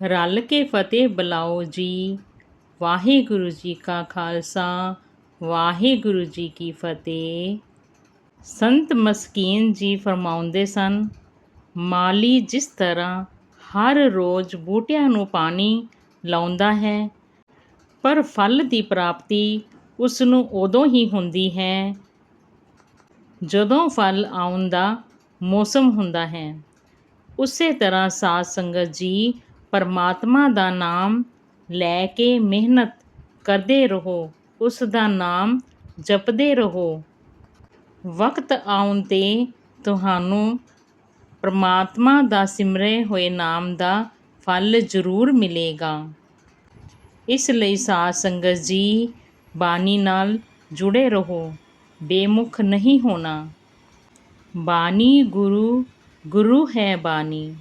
ਰਲ ਕੇ ਫਤਿਹ ਬੁਲਾਓ ਜੀ। ਵਾਹਿਗੁਰੂ ਜੀ ਕਾ ਖਾਲਸਾ, ਵਾਹਿਗੁਰੂ ਜੀ ਕੀ ਫਤਿਹ। ਸੰਤ ਮਸਕੀਨ ਜੀ ਫਰਮਾਉਂਦੇ ਸਨ, ਮਾਲੀ ਜਿਸ ਤਰ੍ਹਾਂ ਹਰ ਰੋਜ਼ ਬੂਟਿਆਂ ਨੂੰ ਪਾਣੀ ਲਾਉਂਦਾ ਹੈ, ਪਰ ਫਲ ਦੀ ਪ੍ਰਾਪਤੀ ਉਸ ਨੂੰ ਉਦੋਂ ਹੀ ਹੁੰਦੀ ਹੈ ਜਦੋਂ ਫਲ ਆਉਣ ਦਾ ਮੌਸਮ ਹੁੰਦਾ ਹੈ। ਉਸੇ ਤਰ੍ਹਾਂ ਸਾਧ ਸੰਗਤ ਜੀ ਪਰਮਾਤਮਾ ਦਾ ਨਾਮ ਲੈ ਕੇ ਮਿਹਨਤ ਕਰਦੇ ਰਹੋ, ਉਸ ਦਾ ਨਾਮ ਜਪਦੇ ਰਹੋ। ਵਕਤ ਆਉਣ ਤੇ ਤੁਹਾਨੂੰ ਪਰਮਾਤਮਾ ਦਾ ਸਿਮਰੇ ਹੋਏ ਨਾਮ ਦਾ ਫਲ ਜ਼ਰੂਰ ਮਿਲੇਗਾ। ਇਸ ਲਈ ਸਾਧ ਸੰਗਤ ਜੀ, ਬਾਣੀ ਨਾਲ ਜੁੜੇ ਰਹੋ, ਬੇਮੁਖ ਨਹੀਂ ਹੋਣਾ। ਬਾਣੀ ਗੁਰੂ ਗੁਰੂ ਹੈ ਬਾਣੀ।